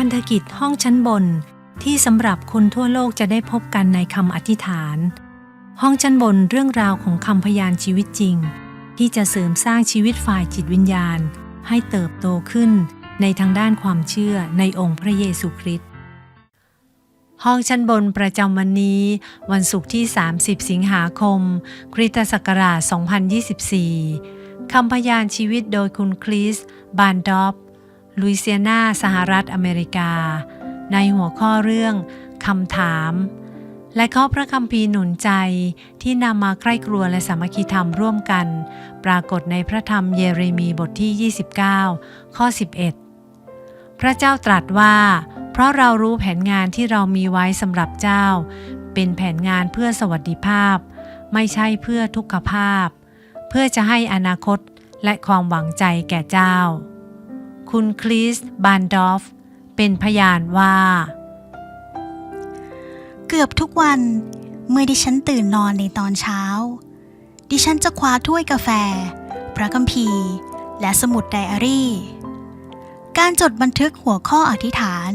พันธกิจห้องชั้นบน ที่สำหรับคนทั่วโลกจะได้พบกันในคำอธิษฐาน ห้องชั้นบนเรื่องราวของคำพยานชีวิตจริง ที่จะเสริมสร้างชีวิตฝ่ายจิตวิญญาณ ให้เติบโตขึ้นในทางด้านความเชื่อในองค์พระเยซูคริสต์ห้องชั้นบนประจำวันนี้ วันศุกร์ที่ 30 สิงหาคม คริสตศักราช 2024 คำพยานชีวิตโดยคุณคริส บานดอฟ ลุยเซียนาสหรัฐอเมริกา ในหัวข้อเรื่องคำถาม และข้อพระคัมภีร์หนุนใจที่นำมาใกล้ครัวและสามัคคีธรรมร่วมกัน ปรากฏในพระธรรมเยเรมีบทที่ 29 ข้อ 11 พระเจ้าตรัสว่า เพราะเรารู้แผนงานที่เรามีไว้สำหรับเจ้า เป็นแผนงานเพื่อสวัสดิภาพ ไม่ใช่เพื่อทุกขภาพ เพื่อจะให้อนาคตและความหวังใจแก่เจ้า คุณคริสบานดอฟ เป็นพยานว่า เกือบทุกวันเมื่อดิฉันตื่นนอนในตอนเช้า ดิฉันจะคว้าถ้วยกาแฟ พระคัมภีร์ และสมุดไดอารี่ การจดบันทึกหัวข้ออธิษฐาน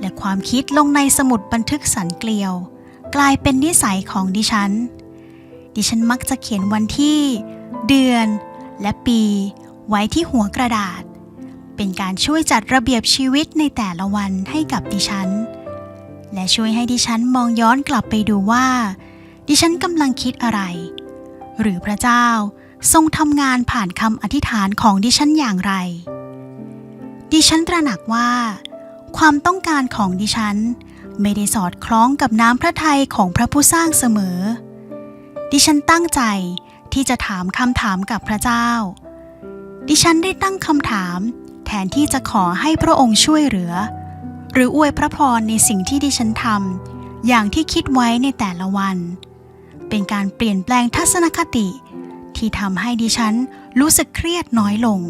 และความคิดลงในสมุดบันทึกสันเกลียว กลายเป็นนิสัยของดิฉัน ดิฉันมักจะเขียนวันที่ เดือน และปี ไว้ที่หัวกระดาษ เป็นการช่วยจัดระเบียบชีวิตในแต่ละวันให้กับดิฉัน และช่วยให้ดิฉันมองย้อนกลับไปดูว่า ดิฉันกำลังคิดอะไร หรือพระเจ้าทรงทำงานผ่านคำอธิษฐานของดิฉันอย่างไร ดิฉันตระหนักว่า ความต้องการของดิฉัน ไม่ได้สอดคล้องกับน้ำพระทัยของพระผู้สร้างเสมอ ดิฉันตั้งใจที่จะถามคำถามกับพระเจ้า ดิฉันได้ตั้งคำถาม ทนที่จะขอให้พระองค์ช่วยเหลือ หรืออวยพระพรในสิ่งที่ดิฉันทำอย่างที่คิดไว้ในแต่ละวัน เป็นการเปลี่ยนแปลงทัศนคติ ที่ทำให้ดิฉันรู้สึกเครียดน้อยลง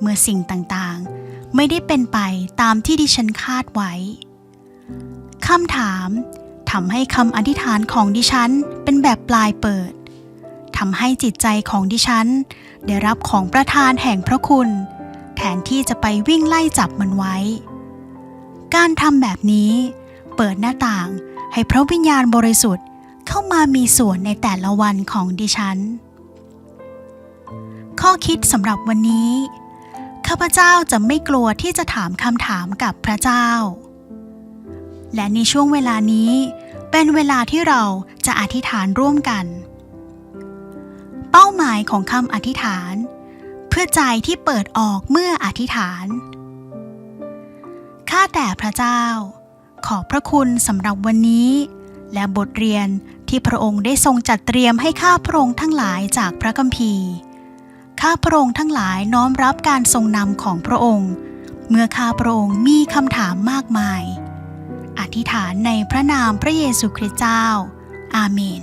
เมื่อสิ่งต่างๆ ไม่ได้เป็นไปตามที่ดิฉันคาดไว้คำถามทำให้คำอธิษฐานของดิฉันเป็นแบบปลายเปิดทำให้จิตใจของดิฉัน ได้รับของประทานแห่งพระคุณ แทนที่จะไปวิ่งไล่จับมันไว้ การทำแบบนี้ เปิดหน้าต่างให้พระวิญญาณบริสุทธิ์เข้ามามีส่วนในแต่ละวันของดิฉัน ข้อคิดสำหรับวันนี้ ข้าพเจ้าจะไม่กลัวที่จะถามคำถามกับพระเจ้า และในช่วงเวลานี้เป็นเวลาที่เราจะอธิษฐานร่วมกัน เป้าหมายของคำอธิษฐานเพื่อใจที่เปิดออกเมื่ออธิษฐาน ข้าแต่พระเจ้า ขอบพระคุณสำหรับวันนี้ และบทเรียนที่พระองค์ได้ทรงจัดเตรียมให้ข้าพระองค์ทั้งหลายจากพระคัมภีร์ ข้าพระองค์ทั้งหลายน้อมรับการทรงนำของพระองค์ เมื่อข้าพระองค์มีคำถามมากมาย อธิษฐานในพระนามพระเยซูคริสต์เจ้า อาเมน